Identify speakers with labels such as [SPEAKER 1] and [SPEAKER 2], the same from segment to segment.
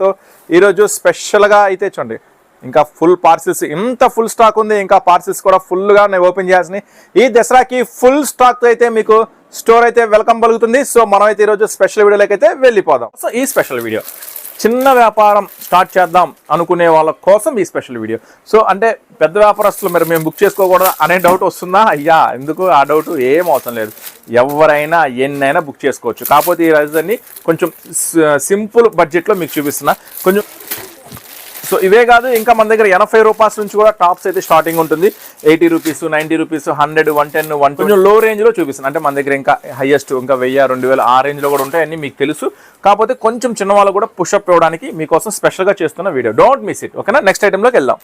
[SPEAKER 1] So ఈరోజు స్పెషల్గా అయితే చూడండి. ఇంకా ఫుల్ పార్సిల్స్ ఇంత ఫుల్ స్టాక్ ఉంది ఇంకా పార్సిల్స్ కూడా ఫుల్గా నేను ఓపెన్ చేసినాయి ఈ దసరాకి ఫుల్ స్టాక్తో అయితే మీకు స్టోర్ అయితే వెల్కమ్ పలుకుతుంది. సో మనం అయితే ఈరోజు స్పెషల్ వీడియోలోకి అయితే వెళ్ళిపోదాం. సో ఈ స్పెషల్ వీడియో చిన్న వ్యాపారం స్టార్ట్ చేద్దాం అనుకునే వాళ్ళ కోసం ఈ స్పెషల్ వీడియో. సో అంటే పెద్ద వ్యాపారస్తులు మరి మేము బుక్ చేసుకోకూడదు అనే డౌట్ వస్తుందా? అయ్యా ఎందుకు? ఆ డౌట్ ఏం అవసరం లేదు. ఎవరైనా ఎన్నైనా బుక్ చేసుకోవచ్చు. కాకపోతే ఈ రోజుని కొంచెం సింపుల్ బడ్జెట్లో మీకు చూపిస్తున్నా. కొంచెం సో ఇవే కాదు ఇంకా మన దగ్గర ఎనభై రూపాయల నుంచి కూడా టాప్స్ అయితే స్టార్టింగ్ ఉంటుంది. Eighty rupees ninety rupees hundred one ten one కొంచెం లో రేంజ్లో చూపిస్తుంది అంటే మన దగ్గర ఇంకా హైయెస్ట్ ఇంకా వెయ్యి రెండు వేలు ఆ రేంజ్లో కూడా ఉంటాయని మీకు తెలుసు. కాకపోతే కొంచెం చిన్న వాళ్ళు కూడా పుషప్ ఇవ్వడానికి మీకోసం స్పెషల్గా చేస్తున్న వీడియో డోంట్ మిస్ ఇట్ ఓకేనా నెక్స్ట్ ఐటెంలోకి వెళ్దాం.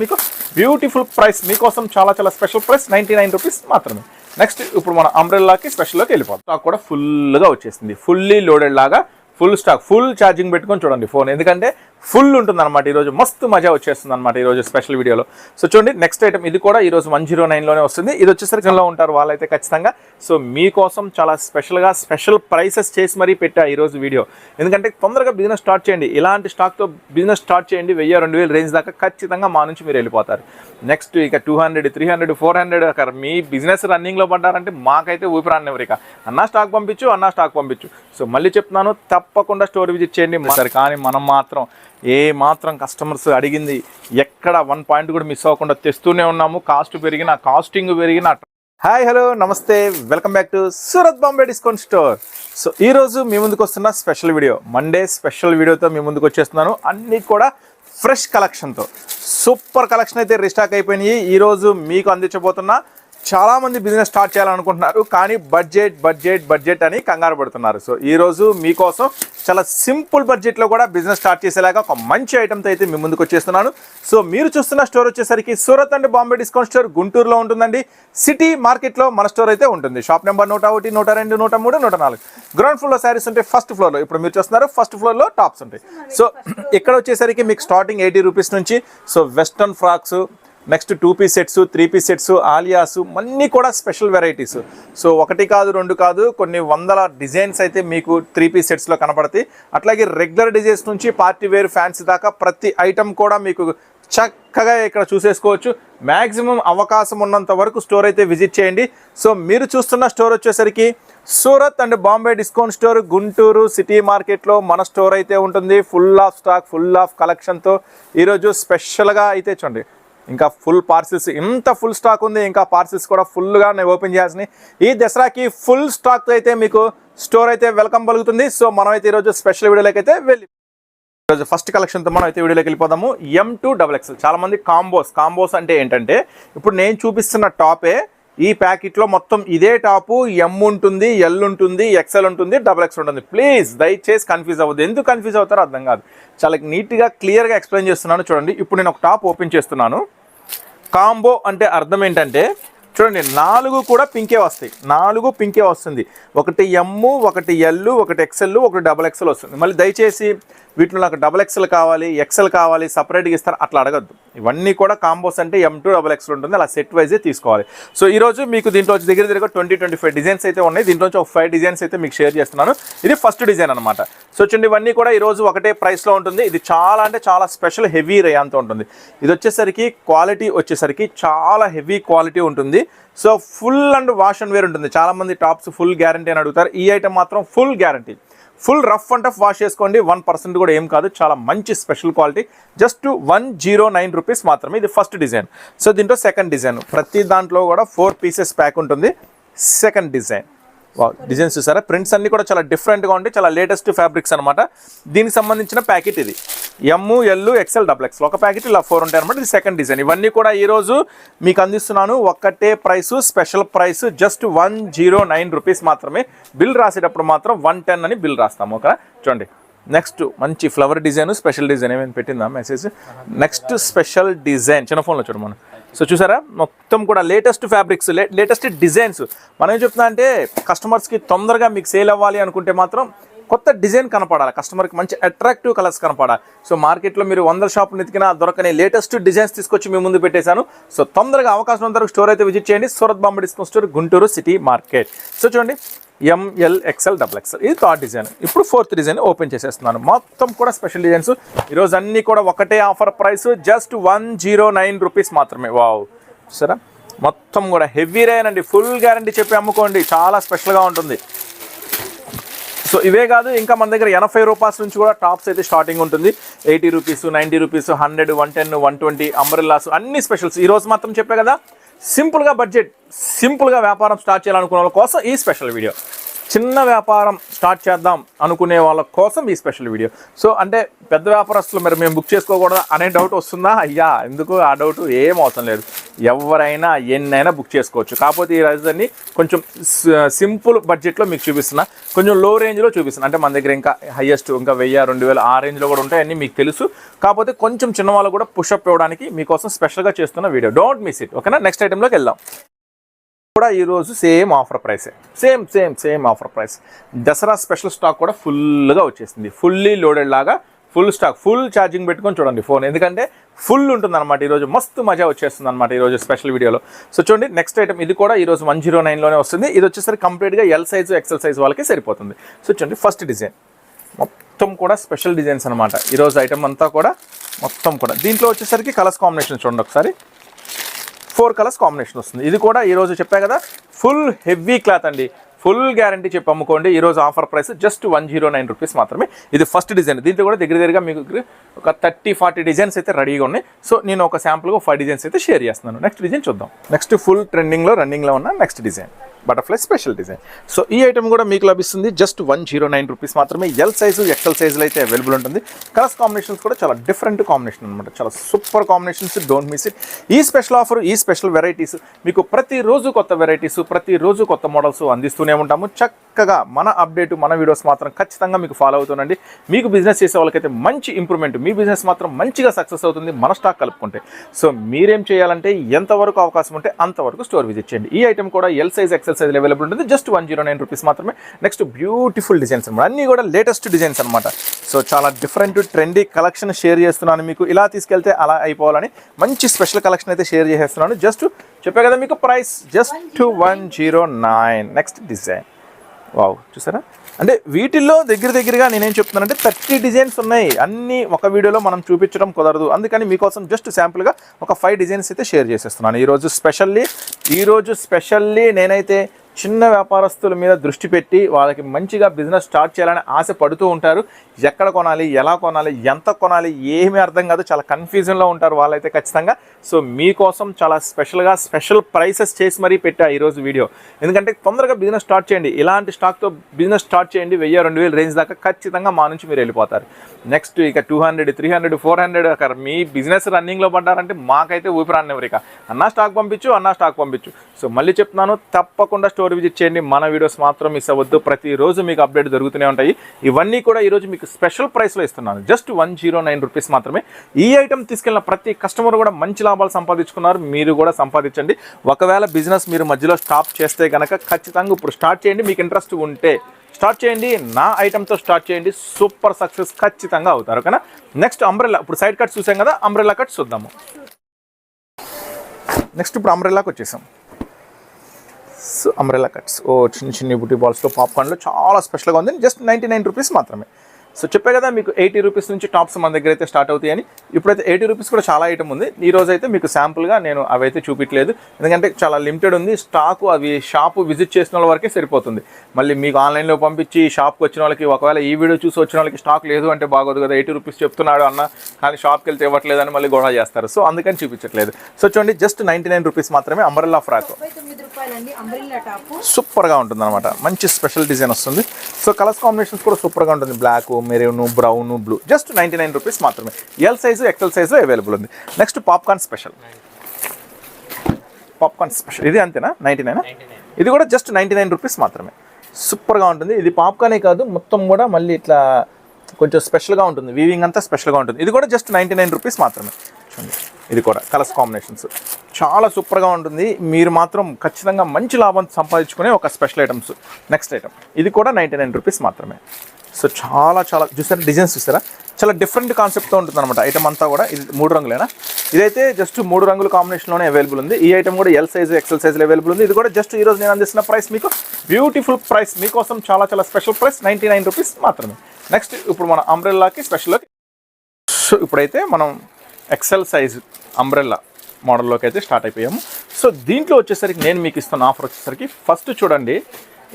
[SPEAKER 1] మీకు బ్యూటిఫుల్ ప్రైస్ మీకోసం చాలా చాలా special price ninety nine rupees మాత్రమే. నెక్స్ట్ ఇప్పుడు మన అంబ్రెల్లాకి స్పెషల్లోకి వెళ్ళిపోతాం స్టాక్ కూడా ఫుల్గా వచ్చేసింది. ఫుల్లీ లోడెడ్ లాగా ఫుల్ స్టాక్ ఫుల్ ఛార్జింగ్ పెట్టుకొని చూడండి ఫోన్ ఎందుకంటే ఫుల్ ఉంటుంది అనమాట ఈరోజు. మస్తు మజా వచ్చేస్తుంది అనమాట ఈరోజు స్పెషల్ వీడియోలో. సో చూడండి నెక్స్ట్ ఐటమ్ ఇది కూడా ఈరోజు వన్ జీరో నైన్లోనే వస్తుంది. ఇది వచ్చేసరికిలో ఉంటారు వాళ్ళైతే ఖచ్చితంగా. సో మీకోసం చాలా స్పెషల్గా స్పెషల్ ప్రైసెస్ చేసి మరీ పెట్టా ఈరోజు వీడియో. ఎందుకంటే తొందరగా బిజినెస్ స్టార్ట్ చేయండి. ఇలాంటి స్టాక్తో బిజినెస్ స్టార్ట్ చేయండి. వెయ్యి రెండు వేలు రేంజ్ దాకా ఖచ్చితంగా మా నుంచి మీరు వెళ్ళిపోతారు. నెక్స్ట్ ఇక two hundred three hundred four hundred అక్కడ మీ బిజినెస్ రన్నింగ్లో పడ్డారంటే మాకైతే ఊపిరాన్ని ఎవరిక అన్నా స్టాక్ పంపించు అన్నా స్టాక్ పంపించు. సో మళ్ళీ చెప్తున్నాను తప్పకుండా స్టోర్ విజిట్ చేయండి. సరే కానీ మనం మాత్రం ఏ మాత్రం కస్టమర్స్ అడిగింది ఎక్కడ వన్ పాయింట్ కూడా మిస్ అవ్వకుండా తెస్తూనే ఉన్నాము. కాస్ట్ పెరిగిన కాస్టింగ్ పెరిగిన. Hi hello namaste welcome back to Surat Bombay discount store so ఈరోజు మీ ముందుకు వస్తున్న స్పెషల్ వీడియో మండే స్పెషల్ వీడియోతో మీ ముందుకు వచ్చేస్తున్నాను. అన్నీ కూడా ఫ్రెష్ కలెక్షన్తో సూపర్ కలెక్షన్ అయితే రిస్టాక్ అయిపోయినాయి. ఈరోజు మీకు అందించబోతున్నా చాలా మంది బిజినెస్ స్టార్ట్ చేయాలనుకుంటున్నారు కానీ బడ్జెట్ బడ్జెట్ బడ్జెట్ అని కంగారు పడుతున్నారు. సో ఈ రోజు మీకోసం చాలా సింపుల్ బడ్జెట్లో కూడా బిజినెస్ స్టార్ట్ చేసేలాగా ఒక మంచి ఐటమ్తో అయితే మీ ముందుకు వచ్చేస్తున్నాను. సో మీరు చూస్తున్న స్టోర్ వచ్చేసరికి Surat and Bombay discount store గుంటూరులో ఉంటుందండి. సిటీ మార్కెట్లో మన స్టోర్ అయితే ఉంటుంది. షాప్ నెంబర్ నూట ఒకటి నూట రెండు నూట మూడు నూట నాలుగు. గ్రౌండ్ ఫ్లోర్లో శారీస్ ఉంటాయి ఫస్ట్ ఫ్లోర్లో ఇప్పుడు మీరు చూస్తున్నారు ఫస్ట్ ఫ్లోర్లో టాప్స్ ఉంటాయి. సో ఇక్కడ వచ్చేసరికి మీకు స్టార్టింగ్ ఎయిటీ రూపీస్ నుంచి so western frocks next two piece sets three piece sets alias అన్నీ కూడా స్పెషల్ వెరైటీస్ సో ఒకటి కాదు రెండు కాదు కొన్ని వందల డిజైన్స్ అయితే మీకు త్రీ పీస్ సెట్స్లో కనపడతాయి. అట్లాగే రెగ్యులర్ డిజైన్స్ నుంచి పార్టీ వేర్ ఫ్యాన్సీ దాకా ప్రతి ఐటమ్ కూడా మీకు చక్కగా ఇక్కడ చూసేసుకోవచ్చు. మ్యాక్సిమం అవకాశం ఉన్నంత వరకు స్టోర్ అయితే విజిట్ చేయండి. సో మీరు చూస్తున్న స్టోర్ వచ్చేసరికి Surat and Bombay discount store Guntur city మార్కెట్లో మన స్టోర్ అయితే ఉంటుంది. Full of stock full of కలెక్షన్తో ఈరోజు స్పెషల్గా అయితే చూడండి. ఇంకా ఫుల్ పార్సిల్స్ ఇంత ఫుల్ స్టాక్ ఉంది ఇంకా పార్సిల్స్ కూడా ఫుల్గా నేను ఓపెన్ చేయాల్సిన ఈ దసరాకి ఫుల్ స్టాక్ అయితే మీకు స్టోర్ అయితే వెల్కమ్ పలుకుతుంది. సో మనం అయితే ఈరోజు స్పెషల్ వీడియోలోకి అయితే వెళ్ళి ఈరోజు ఫస్ట్ కలెక్షన్తో మనం అయితే వీడియోలోకి వెళ్ళిపోదాము. ఎం టూ డబల్ ఎక్స్ఎల్ చాలామంది కాంబోస్ కాంబోస్ అంటే ఏంటంటే ఇప్పుడు నేను చూపిస్తున్న టాపే ఈ ప్యాకెట్లో మొత్తం ఇదే టాపు ఎం ఉంటుంది ఎల్ ఉంటుంది ఎక్సెల్ ఉంటుంది డబల్ ఎక్స్ ఉంటుంది. ప్లీజ్ దయచేసి కన్ఫ్యూజ్ అవ్వద్దు. ఎందుకు కన్ఫ్యూజ్ అవుతారో అర్థం కాదు. చాలా నీట్గా క్లియర్గా ఎక్స్ప్లెయిన్ చేస్తున్నాను. చూడండి ఇప్పుడు నేను ఒక టాప్ ఓపెన్ చేస్తున్నాను. కాంబో అంటే అర్థం ఏంటంటే చూడండి నాలుగు కూడా పింకే వస్తాయి. నాలుగు పింకే వస్తుంది. ఒకటి ఎమ్ము ఒకటి ఎల్ ఒకటి ఎక్సెల్ ఒకటి డబల్ ఎక్సెల్ వస్తుంది. మళ్ళీ దయచేసి వీటిలో నాకు డబల్ ఎక్స్ఎల్ కావాలి ఎక్స్ఎల్ కావాలి సపరేట్గా ఇస్తారు అట్లా అడగద్దు. ఇవన్నీ కూడా కాంబోస్ అంటే ఎం టూ డబల్ ఎక్స్ఎల్ ఉంటుంది అలా సెట్ వైజే తీసుకోవాలి. సో ఈ రోజు మీకు దీంట్లో వచ్చి దగ్గర దగ్గర ట్వంటీ ట్వంటీ ఫైవ్ డిజైన్స్ అయితే ఉన్నాయి. దీంట్లో ఒక ఫైవ్ డిజైన్స్ అయితే మీకు షేర్ చేస్తున్నాను. ఇది ఫస్ట్ డిజైన్ అనమాట సో చూడండి ఇవన్నీ కూడా ఈరోజు ఒకటే ప్రైస్లో ఉంటుంది. ఇది చాలా అంటే చాలా స్పెషల్ హెవీ రేయాంతో ఉంటుంది. ఇది వచ్చేసరికి క్వాలిటీ వచ్చేసరికి చాలా హెవీ క్వాలిటీ ఉంటుంది. So full and wash and wear ఉంటుంది. చాలామంది టాప్స్ ఫుల్ గ్యారంటీ అని అడుగుతారు. ఈ ఐటమ్ మాత్రం full guarantee full rough and tough wash చేసుకోండి. వన్ పర్సెంట్ కూడా ఏం కాదు. చాలా మంచి special quality just one zero nine rupees మాత్రమే ఇది ఫస్ట్ డిజైన్ సో దీంట్లో సెకండ్ డిజైన్ ప్రతి దాంట్లో కూడా ఫోర్ పీసెస్ ప్యాక్ ఉంటుంది. సెకండ్ డిజైన్ డిజైన్స్ చూసారా? ప్రింట్స్ అన్ని కూడా చాలా డిఫరెంట్గా ఉంటాయి. చాలా లేటెస్ట్ ఫ్యాబ్రిక్స్ అనమాట దీనికి సంబంధించిన ప్యాకెట్ ఇది. M L XL double X ఒక ప్యాకెట్ ఇలా ఫోర్ ఉంటాయి అనమాట ఇది సెకండ్ డిజైన్ ఇవన్నీ కూడా ఈరోజు మీకు అందిస్తున్నాను. ఒక్కటే price special price just one zero nine rupees మాత్రమే. బిల్ రాసేటప్పుడు మాత్రం వన్ టెన్ అని బిల్ రాస్తాము. ఒక చూడండి. నెక్స్ట్ మంచి ఫ్లవర్ డిజైన్ స్పెషల్ డిజైన్ ఏమైనా పెట్టిందా? మెసేజ్ నెక్స్ట్ స్పెషల్ డిజైన్ చిన్న ఫోన్లో చూడు మనం. సో చూసారా? మొత్తం కూడా లేటెస్ట్ ఫ్యాబ్రిక్స్ లేటెస్ట్ డిజైన్స్ మనం ఏం చెప్తున్నా అంటే కస్టమర్స్కి తొందరగా మీకు సేల్ అవ్వాలి అనుకుంటే మాత్రం కొత్త డిజైన్ కనపడాలి. కస్టమర్కి మంచి అట్రాక్టివ్ కలర్స్ కనపడాలి. సో మార్కెట్లో మీరు వందల షాపులు ఎతికినా దొరకని లేటెస్ట్ డిజైన్స్ తీసుకొచ్చి మీ ముందు పెట్టేశాను. సో తొందరగా అవకాశం ఉన్న స్టోర్ అయితే విజిట్ చేయండి. Surat Bombay discount store Guntur city market. So చూడండి M L XL double XL ఇది థర్డ్ డిజైన్. ఇప్పుడు ఫోర్త్ డిజైన్ ఓపెన్ చేసేస్తున్నాను. మొత్తం కూడా స్పెషల్ డిజైన్స్. ఈరోజు అన్నీ కూడా ఒకటే offer price. Just one zero nine rupees మాత్రమే. వావ్. సరే మొత్తం కూడా హెవీ రేనండి ఫుల్ గ్యారంటీ చెప్పి అమ్ముకోండి. చాలా స్పెషల్గా ఉంటుంది. సో ఇవే కాదు ఇంకా మన దగ్గర ఎనభై రూపాయల నుంచి కూడా టాప్స్ అయితే స్టార్టింగ్ ఉంటుంది. Eighty rupees ninety rupees hundred one ten one twenty umbrellas అన్ని స్పెషల్స్. ఈరోజు మాత్రం చెప్పే కదా సింపుల్గా బడ్జెట్ సింపుల్గా వ్యాపారం స్టార్ట్ చేయాలనుకున్న వాళ్ళ కోసం ఈ స్పెషల్ వీడియో. చిన్న వ్యాపారం స్టార్ట్ చేద్దాం అనుకునే వాళ్ళ కోసం ఈ స్పెషల్ వీడియో. సో అంటే పెద్ద వ్యాపారస్తులు మరి మేము బుక్ చేసుకోకూడదా అనే డౌట్ వస్తుందా? అయ్యా ఎందుకు ఆ డౌట్? ఏం అవసరం లేదు. ఎవరైనా ఎన్నైనా బుక్ చేసుకోవచ్చు. కాకపోతే ఈ రోజుని కొంచెం సింపుల్ బడ్జెట్లో మీకు చూపిస్తున్నా. కొంచెం లో రేంజ్లో చూపిస్తున్నా. అంటే మన దగ్గర ఇంకా హయ్యెస్ట్ ఇంకా వెయ్యి రెండు వేలు ఆ రేంజ్లో కూడా ఉంటాయని మీకు తెలుసు. కాకపోతే కొంచెం చిన్న వాళ్ళు కూడా పుషప్ ఇవ్వడానికి మీకోసం స్పెషల్గా చేస్తున్న వీడియో. డోంట్ మిస్ ఇట్ ఓకేనా నెక్స్ట్ ఐటెంలోకి వెళ్దాం. కూడా ఈరోజు same offer ప్రైసే. Same same same offer price. Dasara special stock కూడా ఫుల్గా వచ్చేసింది. ఫుల్లీ లోడెడ్ లాగా ఫుల్ స్టాక్ ఫుల్ ఛార్జింగ్ పెట్టుకొని చూడండి ఫోన్. ఎందుకంటే ఫుల్ ఉంటుంది అనమాట ఈరోజు. మస్తు మజా వచ్చేస్తుంది అనమాట ఈరోజు స్పెషల్ వీడియోలో. సో చూడండి నెక్స్ట్ ఐటమ్ ఇది కూడా ఈరోజు వన్ జీరో నైన్లోనే వస్తుంది. ఇది వచ్చేసరికి కంప్లీట్గా ఎల్ సైజు ఎక్సెల్ సైజ్ వాళ్ళకి సరిపోతుంది. సో చూడండి ఫస్ట్ డిజైన్. మొత్తం కూడా స్పెషల్ డిజైన్స్ అనమాట ఈరోజు ఐటమ్ అంతా కూడా మొత్తం కూడా. దీంట్లో వచ్చేసరికి కలర్స్ కాంబినేషన్ చూడండి ఒకసారి. ఫోర్ కలర్స్ కాంబినేషన్ వస్తుంది. ఇది కూడా ఈరోజు చెప్పా కదా ఫుల్ హెవీ క్లాత్ అండి. ఫుల్ గ్యారంటీ చెప్పి అమ్ముకోండి. ఈరోజు offer price just one zero nine rupees మాత్రమే. ఇది ఫస్ట్ డిజైన్ దీంట్లో కూడా దగ్గర దగ్గరగా మీకు ఒక థర్టీ ఫార్టీ డిజైన్స్ అయితే రెడీగా ఉన్నాయి. సో నేను ఒక శాంపుల్గా ఫైవ్ డిజైన్స్ అయితే షేర్ చేస్తున్నాను. నెక్స్ట్ డిజైన్ చూద్దాం. నెక్స్ట్ ఫుల్ ట్రెండింగ్లో రన్నింగ్లో ఉన్న next design butterfly special design. So ఈ ఐటమ్ కూడా మీకు లభిస్తుంది. Just one zero nine rupees మాత్రమే. ఎల్ సైజు ఎక్సెల్ సైజులో అయితే అవైలబుల్ ఉంటుంది. కలర్స్ కాంబినేషన్స్ కూడా చాలా డిఫరెంట్ కాంబినేషన్ అనమాట చాలా super combinations don't miss it ఈ స్పెషల్ ఆఫర్ ఈ స్పెషల్ వెరైటీస్ మీకు ప్రతిరోజు కొత్త వెరైటీస్ ప్రతిరోజు కొత్త మోడల్స్ అందిస్తూనే ఉంటాము. చక్కగా మన అప్డేట్ మన వీడియోస్ మాత్రం ఖచ్చితంగా మీకు ఫాలో అవుతుండండి. మీకు బిజినెస్ చేసే వాళ్ళకైతే మంచి ఇంప్రూవ్మెంట్ మీ బిజినెస్ మాత్రం మంచిగా సక్సెస్ అవుతుంది మన స్టాక్ కలుపుకుంటే. సో మీరేం చేయాలంటే ఎంతవరకు అవకాశం ఉంటే అంతవరకు స్టోర్ విజిట్ చేయండి. ఈ ఐటమ్ కూడా L size XL size available ఉంటుంది. Just one zero nine rupees మాత్రమే. నెక్స్ట్ బ్యూటిఫుల్ డిజైన్స్ అనమాట అన్నీ కూడా లేటెస్ట్ డిజైన్స్ అనమాట సో చాలా డిఫరెంట్ ట్రెండీ కలెక్షన్ షేర్ చేస్తున్నాను మీకు. ఇలా తీసుకెళ్తే అలా అయిపోవాలని మంచి స్పెషల్ కలెక్షన్ అయితే షేర్ చేసేస్తున్నాను. జస్ట్ చెప్పే కదా మీకు price just one zero nine next design wow చూసారా? అంటే వీటిల్లో దగ్గర దగ్గరగా నేనేం చెప్తున్నానంటే థర్టీ డిజైన్స్ ఉన్నాయి. అన్నీ ఒక వీడియోలో మనం చూపించడం కుదరదు. అందుకని మీకోసం జస్ట్ శాంపుల్గా ఒక ఫైవ్ డిజైన్స్ అయితే షేర్ చేసేస్తున్నాను. ఈరోజు స్పెషల్లీ ఈరోజు స్పెషల్లీ నేనైతే చిన్న వ్యాపారస్తుల మీద దృష్టి పెట్టి వాళ్ళకి మంచిగా బిజినెస్ స్టార్ట్ చేయాలని ఆశ పడుతూ ఉంటారు. ఎక్కడ కొనాలి ఎలా కొనాలి ఎంత కొనాలి ఏమీ అర్థం కాదు. చాలా కన్ఫ్యూజన్లో ఉంటారు వాళ్ళైతే ఖచ్చితంగా. సో మీకోసం చాలా స్పెషల్గా స్పెషల్ ప్రైసెస్ చేసి మరీ పెట్టా ఈరోజు వీడియో. ఎందుకంటే తొందరగా బిజినెస్ స్టార్ట్ చేయండి. ఇలాంటి స్టాక్తో బిజినెస్ స్టార్ట్ చేయండి. వెయ్యి రెండు వేలు రేంజ్ దాకా ఖచ్చితంగా మా నుంచి మీరు వెళ్ళిపోతారు. నెక్స్ట్ ఇక two hundred three hundred four hundred అక్కడ మీ బిజినెస్ రన్నింగ్లో పడ్డారంటే మాకైతే ఊపిరాన్ని ఎవరిక అన్నా స్టాక్ పంపించు అన్నా స్టాక్ పంపించు. సో మళ్ళీ చెప్తున్నాను తప్పకుండా స్టోర్ విజిట్ చేయండి. మన వీడియోస్ మాత్రం మిస్ అవ్వద్దు. ప్రతిరోజు మీకు అప్డేట్ దొరుకుతూనే ఉంటాయి. ఇవన్నీ కూడా ఈరోజు మీకు స్పెషల్ ప్రైస్లో ఇస్తున్నాను. Just one zero nine rupees మాత్రమే. ఈ ఐటమ్ తీసుకెళ్ళిన ప్రతి కస్టమర్ కూడా మంచి లాభాలు సంపాదించుకున్నారు. మీరు కూడా సంపాదించండి. ఒకవేళ బిజినెస్ మీరు మధ్యలో స్టాప్ చేస్తే కనుక ఖచ్చితంగా ఇప్పుడు స్టార్ట్ చేయండి. మీకు ఇంట్రెస్ట్ ఉంటే స్టార్ట్ చేయండి. నా ఐటమ్తో స్టార్ట్ చేయండి. సూపర్ సక్సెస్ ఖచ్చితంగా అవుతారు. ఓకేనా? నెక్స్ట్ అంబ్రెల్లా ఇప్పుడు సైడ్ కట్ చూసాం కదా? అంబ్రెల్లా కట్ చూద్దాము. నెక్స్ట్ ఇప్పుడు అంబ్రెల్లాకి వచ్చేసాం. సో అంబ్రెల్లా కట్స్ ఓ చిన్న చిన్న బ్యూటీ బాల్స్లో పాప్కార్న్లో చాలా స్పెషల్గా ఉంది. జస్ట్ నైంటీ నైన్ రూపీస్ మాత్రమే. సో చెప్పే కదా మీకు ఎయిటీ రూపీస్ నుంచి టాప్స్ మన దగ్గర అయితే స్టార్ట్ అవుతాయని. ఇప్పుడైతే ఎయిటీ రూపీస్ కూడా చాలా ఐటమ్ ఉంది. ఈ రోజు అయితే మీకు శాంపుల్గా నేను అవి అయితే చూపించలేదు ఎందుకంటే చాలా లిమిటెడ్ ఉంది. స్టాకు అవి షాపు విజిట్ చేసిన వాళ్ళ వరకే సరిపోతుంది. మళ్ళీ మీకు ఆన్లైన్లో పంపించి షాప్కి వచ్చిన వాళ్ళకి ఒకవేళ ఈ వీడియో చూసి వచ్చిన వాళ్ళకి స్టాక్ లేదు అంటే బాగోదు కదా ఎయిటీ రూపీస్ చెప్తున్నాడు అన్న కానీ షాప్కి వెళ్తే ఇవ్వట్లేదని మళ్ళీ గొడవ చేస్తారు. సో అందుకని చూపించట్లేదు. సో చూడండి జస్ట్ నైంటీ నైన్ రూపీస్ మాత్రమే అంబరల్లా ఫ్రాక్ సూపర్గా ఉంటుంది అనమాట మంచి స్పెషల్ డిజైన్ వస్తుంది. సో కలర్స్ కాంబినేషన్స్ కూడా సూపర్గా ఉంటుంది. Black maroon brown blue just ninety nine rupees మాత్రమే L size XL size available ఉంది. Next popcorn special popcorn special ఇది అంతేనా? నైంటీ నైన్ ఇది కూడా జస్ట్ నైంటీ నైన్ రూపీస్ మాత్రమే. సూపర్గా ఉంటుంది. ఇది పాప్కార్నే కాదు మొత్తం కూడా మళ్ళీ ఇట్లా కొంచెం స్పెషల్గా ఉంటుంది. వీవింగ్ అంతా స్పెషల్గా ఉంటుంది. ఇది కూడా జస్ట్ నైంటీ నైన్ రూపీస్ మాత్రమే. ఇది కూడా కలర్స్ కాంబినేషన్స్. చాలా సూపర్గా ఉంటుంది. మీరు మాత్రం ఖచ్చితంగా మంచి లాభం సంపాదించుకునే ఒక స్పెషల్ ఐటమ్స్. నెక్స్ట్ ఐటమ్ ఇది కూడా నైంటీ నైన్ రూపీస్ మాత్రమే. సో చాలా చాలా చూసారా? డిజైన్స్ చూసారా? చాలా డిఫరెంట్ కాన్సెప్ట్తో ఉంటుంది అనమాట ఐటమ్ అంతా కూడా ఇది మూడు రంగులేనా? ఇదైతే జస్ట్ మూడు రంగుల కాంబినేషన్లోనే అవైలబుల్ ఉంది. ఈ ఐటమ్ కూడా ఎల్ సైజ్ ఎక్సెల్ సైజ్లో అవైలబుల్ ఉంది. ఇది కూడా జస్ట్ ఈ రోజు నేను అందిస్తున్న ప్రైస్ మీకు. బ్యూటిఫుల్ ప్రైస్ మీకోసం చాలా చాలా special price ninety nine rupees మాత్రమే. నెక్స్ట్ ఇప్పుడు మన అంబ్రెల్లాకి స్పెషల్ సో ఇప్పుడైతే మనం ఎక్సెల్ సైజ్ అంబ్రెల్లా మోడల్లోకి అయితే స్టార్ట్ అయిపోయాము. సో దీంట్లో వచ్చేసరికి నేను మీకు ఇస్తున్న ఆఫర్ వచ్చేసరికి ఫస్ట్ చూడండి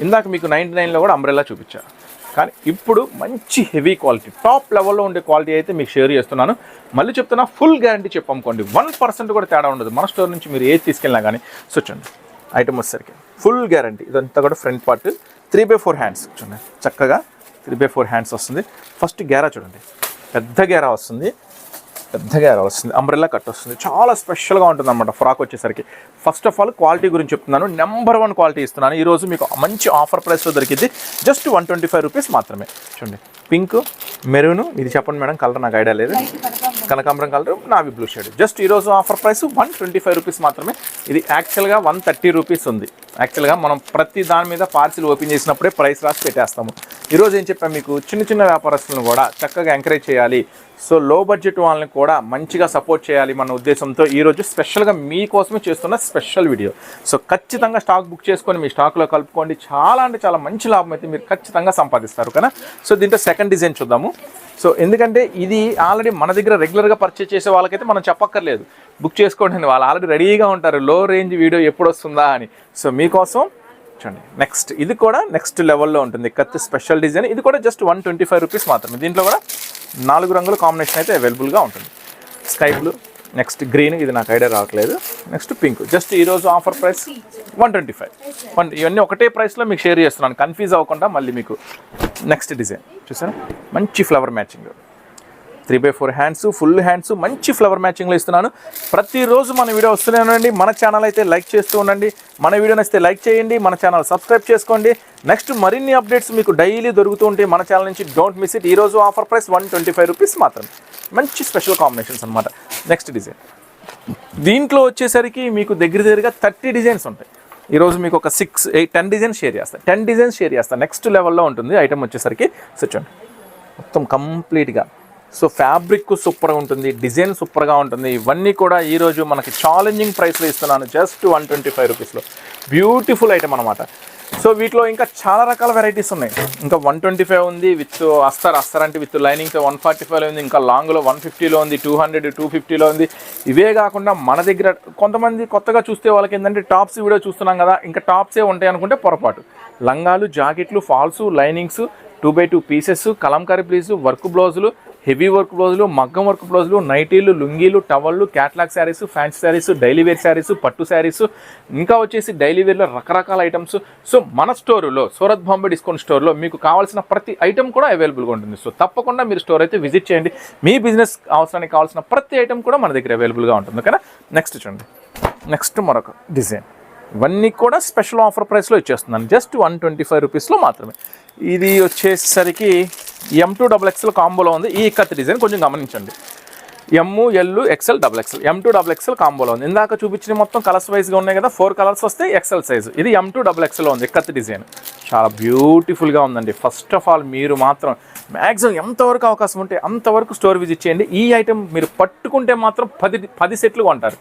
[SPEAKER 1] ఇందాక మీకు నైంటీ నైన్లో కూడా అంబ్రెల్లా చూపించాను కానీ ఇప్పుడు మంచి హెవీ క్వాలిటీ టాప్ లెవెల్లో ఉండే క్వాలిటీ అయితే మీకు షేర్ చేస్తున్నాను. మళ్ళీ చెప్తున్నా ఫుల్ గ్యారంటీ చెప్పనుకోండి వన్ పర్సెంట్ కూడా తేడా ఉండదు. మన స్టోర్ నుంచి మీరు ఏది తీసుకెళ్ళినా కానీ. సో చూడండి ఐటమ్ వచ్చేసరికి ఫుల్ గ్యారంటీ ఇదంతా కూడా front part three by four hands చూడండి చక్కగా త్రీ బై ఫోర్ హ్యాండ్స్ వస్తుంది. ఫస్ట్ గేరా చూడండి పెద్ద గేరా వస్తుంది. పెద్దగా వస్తుంది. అంబ్రెల్లా కట్ వస్తుంది. చాలా స్పెషల్గా ఉంటుంది అనమాట ఫ్రాక్ వచ్చేసరికి. ఫస్ట్ ఆఫ్ ఆల్ క్వాలిటీ గురించి చెప్తున్నాను. నెంబర్ వన్ క్వాలిటీ ఇస్తున్నాను. ఈరోజు మీకు మంచి ఆఫర్ ప్రైస్లో దొరికింది. Just one twenty five rupees మాత్రమే. చూడండి. పింక్ మెరూన్ ఇది చెప్పండి మేడం కలర్ నాకు ఐడియా లేదు. కనకాంబరం. Colour navy blue shade just ఈరోజు offer price one twenty five rupees మాత్రమే. ఇది యాక్చువల్గా వన్ థర్టీ రూపీస్ ఉంది. యాక్చువల్గా మనం ప్రతి దాని మీద పార్సిల్ ఓపెన్ చేసినప్పుడే ప్రైస్ రాసి పెట్టేస్తాము. ఈరోజు ఏం చెప్పాను మీకు? చిన్న చిన్న వ్యాపారస్తులను కూడా చక్కగా ఎంకరేజ్ చేయాలి. సో లో బడ్జెట్ వాళ్ళని కూడా మంచిగా సపోర్ట్ చేయాలి మన ఉద్దేశంతో ఈరోజు స్పెషల్గా మీకోసమే చేస్తున్న స్పెషల్ వీడియో. సో ఖచ్చితంగా స్టాక్ బుక్ చేసుకొని మీ స్టాక్లో కలుపుకోండి. చాలా అంటే చాలా మంచి లాభం అయితే మీరు ఖచ్చితంగా సంపాదిస్తారు కదా. సో దీంట్లో సెకండ్ డిజైన్ చూద్దాము. సో ఎందుకంటే ఇది ఆల్రెడీ మన దగ్గర రెగ్యులర్గా పర్చేస్ చేసే వాళ్ళకైతే మనం చెప్పక్కర్లేదు. బుక్ చేసుకోండి. వాళ్ళు ఆల్రెడీ రెడీగా ఉంటారు. లో రేంజ్ వీడియో ఎప్పుడు వస్తుందా అని. సో మీకోసం చూడండి. నెక్స్ట్ ఇది కూడా నెక్స్ట్ లెవెల్లో ఉంటుంది. కత్తి స్పెషల్ డిజైన్. ఇది కూడా just one twenty five rupees మాత్రమే. దీంట్లో కూడా నాలుగు రంగుల కాంబినేషన్ అయితే అవైలబుల్గా ఉంటుంది. స్కై బ్లూ నెక్స్ట్ గ్రీన్ ఇది నాకు ఐడియా రావట్లేదు. నెక్స్ట్ పింక్ జస్ట్ ఈరోజు offer price one twenty five one ఇవన్నీ ఒకటే ప్రైస్లో మీకు షేర్ చేస్తున్నాను. కన్ఫ్యూజ్ అవ్వకుండా మళ్ళీ మీకు నెక్స్ట్ డిజైన్ చూసారా? మంచి flower matching three by four hands full hands మంచి ఫ్లవర్ మ్యాచింగ్లో ఇస్తున్నాను. ప్రతిరోజు మన వీడియో వస్తూనే ఉండండి. మన ఛానల్ అయితే లైక్ చేస్తూ ఉండండి. మన వీడియో నచ్చితే లైక్ చేయండి. మన ఛానల్ సబ్స్క్రైబ్ చేసుకోండి. నెక్స్ట్ మరిన్ని అప్డేట్స్ మీకు డైలీ దొరుకుతూ ఉంటాయి మన ఛానల్ నుంచి. డోంట్ మిస్ ఇట్ ఈరోజు offer price one twenty five rupees మాత్రమే. మంచి స్పెషల్ కాంబినేషన్స్ అనమాట నెక్స్ట్ డిజైన్ దీంట్లో వచ్చేసరికి మీకు దగ్గర దగ్గరగా థర్టీ డిజైన్స్ ఉంటాయి. ఈరోజు మీకు ఒక six eight ten designs share చేస్తాను టెన్ డిజైన్స్ షేర్ చేస్తాను నెక్స్ట్ లెవెల్లో ఉంటుంది. ఐటమ్ వచ్చేసరికి సో చూడండి. మొత్తం కంప్లీట్గా సో ఫ్యాబ్రిక్ సూపర్గా ఉంటుంది డిజైన్ సూపర్గా ఉంటుంది. ఇవన్నీ కూడా ఈరోజు మనకి ఛాలెంజింగ్ ప్రైస్లో ఇస్తున్నాను జస్ట్ వన్ ట్వంటీ ఫైవ్ రూపీస్లో బ్యూటిఫుల్ ఐటమ్ అనమాట సో వీటిలో ఇంకా చాలా రకాల వెరైటీస్ ఉన్నాయి. ఇంకా వన్ ట్వంటీ ఫైవ్ ఉంది విత్ అస్తర్ అస్తర్ అంటే విత్ లైనింగ్తో వన్ ఫార్టీ ఫైవ్లో ఉంది ఇంకా లాంగ్లో వన్ ఫిఫ్టీలో ఉంది టూ హండ్రెడ్ టూ ఫిఫ్టీలో ఉంది. ఇవే కాకుండా మన దగ్గర కొంతమంది కొత్తగా చూస్తే వాళ్ళకి ఏంటంటే టాప్స్ వీడియో చూస్తున్నాం కదా ఇంకా టాప్సే ఉంటాయి అనుకుంటే పొరపాటు. లంగాలు జాకెట్లు falls linings two by two pieces Kalamkari please work బ్లౌజులు హెవీ వర్క్ బ్లౌజులు మగ్గం వర్క్ బ్లౌజులు నైటీలు లుంగీలు టవళ్ళు catalogue saris fancy saris daily wear saris పట్టు శారీస్ ఇంకా వచ్చేసి డైలీ వేర్లో రకరకాల ఐటమ్స్. సో మన స్టోరులో సూరత్ బాంబే డిస్కౌంట్ స్టోర్లో మీకు కావాల్సిన ప్రతి ఐటమ్ కూడా అవైలబుల్గా ఉంటుంది. సో తప్పకుండా మీరు స్టోర్ అయితే విజిట్ చేయండి. మీ బిజినెస్ అవసరానికి కావాల్సిన ప్రతి ఐటమ్ కూడా మన దగ్గర అవైలబుల్గా ఉంటుంది. కదా నెక్స్ట్ చూడండి. నెక్స్ట్ మరొక డిజైన్. ఇవన్నీ కూడా స్పెషల్ ఆఫర్ ప్రైస్లో ఇచ్చేస్తున్నాను. జస్ట్ వన్ ట్వంటీ ఫైవ్ రూపీస్లో మాత్రమే. ఇది వచ్చేసరికి ఎం టూ డబుల్ ఎక్స్ఎల్ కాంబోలో ఉంది. ఈ కత్తి డిజైన్ కొంచెం గమనించండి. M L XL double XL M two double XL కాంబోలో ఉంది. ఇందాక చూపించిన మొత్తం కలర్స్ వైజ్గా ఉన్నాయి కదా ఫోర్ కలర్స్ వస్తే ఎక్సెల్ సైజ్ ఇది ఎం టూ డబుల్ ఎక్సెల్లో ఉంది కత్తి డిజైన్ చాలా బ్యూటిఫుల్గా ఉందండి. ఫస్ట్ ఆఫ్ ఆల్ మీరు మాత్రం మ్యాక్సిమం ఎంతవరకు అవకాశం ఉంటే అంతవరకు స్టోర్ విజిట్ చేయండి. ఈ ఐటెం మీరు పట్టుకుంటే మాత్రం పది పది సెట్లు కొంటారు.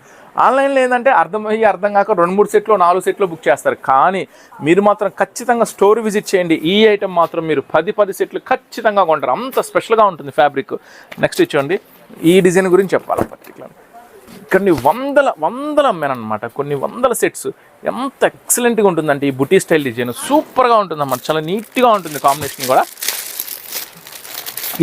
[SPEAKER 1] ఆన్లైన్లో ఏంటంటే అర్థమయ్యి అర్థం కాక రెండు మూడు సెట్లు నాలుగు సెట్లు బుక్ చేస్తారు. కానీ మీరు మాత్రం ఖచ్చితంగా స్టోర్ విజిట్ చేయండి. ఈ ఐటెం మాత్రం మీరు పది పది సెట్లు ఖచ్చితంగా కొంటారు. అంత స్పెషల్గా ఉంటుంది ఫ్యాబ్రిక్ నెక్స్ట్ ఇచ్చోండి ఈ డిజైన్ గురించి చెప్పాలి పర్టికులర్ కొన్ని వందల వందల అమ్మానమాట కొన్ని వందల సెట్స్ ఎంత ఎక్సలెంట్గా ఉంటుందంటే ఈ బుటీ స్టైల్ డిజైన్. సూపర్గా ఉంటుందన్నమాట. చాలా నీట్గా ఉంటుంది కాంబినేషన్ కూడా.